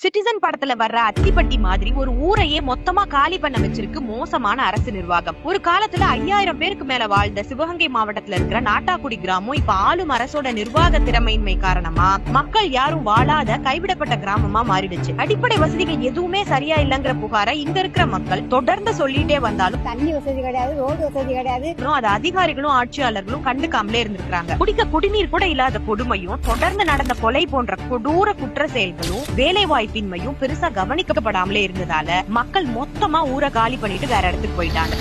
Citizen படத்துல வர்ற அத்திப்பட்டி மாதிரி ஒரு ஊரையே மொத்தமா காலி பண்ண வச்சிருக்கு மோசமான அரசு நிர்வாகம். ஒரு காலத்துல ஐயாயிரம் பேருக்கு மேல வாழ்ந்த சிவகங்கை மாவட்டத்துல இருக்கிற நாட்டாக்குடி கிராமம் இப்ப ஆளும் அரசோட நிர்வாக திறமையின்மை காரணமா? மக்கள் யாரும் வாழாத கைவிடப்பட்ட கிராமமா மாறிடுச்சு. அடிப்படை வசதிகள் எதுவுமே சரியா இல்லங்கிற புகாரை இங்க இருக்கிற மக்கள் தொடர்ந்து சொல்லிட்டே வந்தாலும் தண்ணி வசதி கிடையாது ரோடு வசதி கிடையாது. அது அதிகாரிகளும் ஆட்சியாளர்களும் கண்டுக்காமலே இருந்திருக்காங்க குடிக்க குடிநீர் கூட இல்லாத கொடுமையும் தொடர்ந்து நடந்த கொலை போன்ற கொடூர குற்ற செயல்களும் வேலை வாய்ப்பின்மையும் பெருசா கவனிக்கப்படாமலே இருந்ததால மக்கள் மொத்தமா ஊரை காலி பண்ணிட்டு வேற இடத்துக்கு போயிட்டாங்க.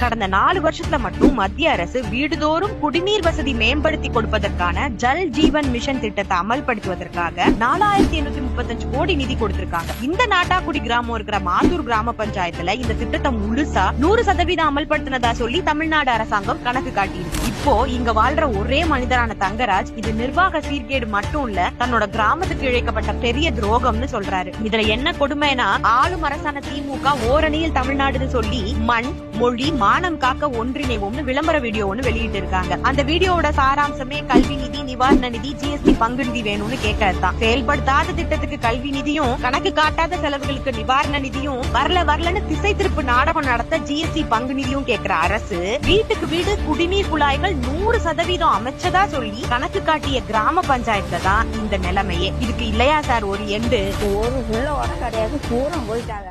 கடந்த நாலு வருஷத்துல மட்டும் மத்திய அரசு வீடுதோறும் குடிநீர் வசதி மேம்படுத்தி கொடுப்பதற்கான ஜல் ஜீவன் மிஷன் திட்டத்தை அமல்படுத்துவதற்காக நாலாயிரத்தி எண்ணூத்தி முப்பத்தஞ்சு கோடி நிதி கொடுத்திருக்காங்க. இந்த நாட்டாக்குடி கிராமம் இருக்கிற மாத்தூர் கிராம பஞ்சாயத்துல இந்த திட்டத்தை முழுசா நூறு சதவீதம் அமல்படுத்தினதா சொல்லி தமிழ்நாடு அரசாங்கம் கணக்கு காட்டியிருக்கு. இப்போ இங்க வாழ்ற ஒரே மனிதரான தங்கராஜ் இது நிர்வாக சீர்கேடு மட்டும் இல்ல தன்னோட கிராமத்துக்கு இழைக்கப்பட்ட பெரிய துரோகம்னு சொல்றாரு. இதுல என்ன கொடுமைனா ஆளும் அரசான திமுக ஓரணியில் தமிழ்நாடுன்னு சொல்லி மண் மொழி மானம் காக்க ஒன்றிணைவோம்னு விளம்பர வீடியோ ஒண்ணு வெளியிட்டு இருக்காங்க அந்த வீடியோவோட சாராம்சமே கல்வி நிதி நிவாரண நிதி ஜிஎஸ்டி பங்கு நிதி வேணும்னு கேட்கறதுதான் செயல்படுத்தாத திட்டத்துக்கு கல்வி நிதியும் கணக்கு காட்டாத செலவுகளுக்கு நிவாரண நிதியும் வரல வரலன்னு திசை திருப்பு நாடகம் நடத்த ஜிஎஸ்டி பங்கு நிதியும் கேட்கிற அரசு வீட்டுக்கு வீடு குடிநீர் குழாய்கள் நூறு சதவீதம் அமைச்சதா சொல்லி கணக்கு காட்டிய கிராம பஞ்சாயத்துல தான் இந்த நிலைமையே. இதுக்கு இல்லையா சார் ஒரு எண்டு? ஒரு உள்ள உரம் கிடையாது தூரம் போயிட்டாங்க.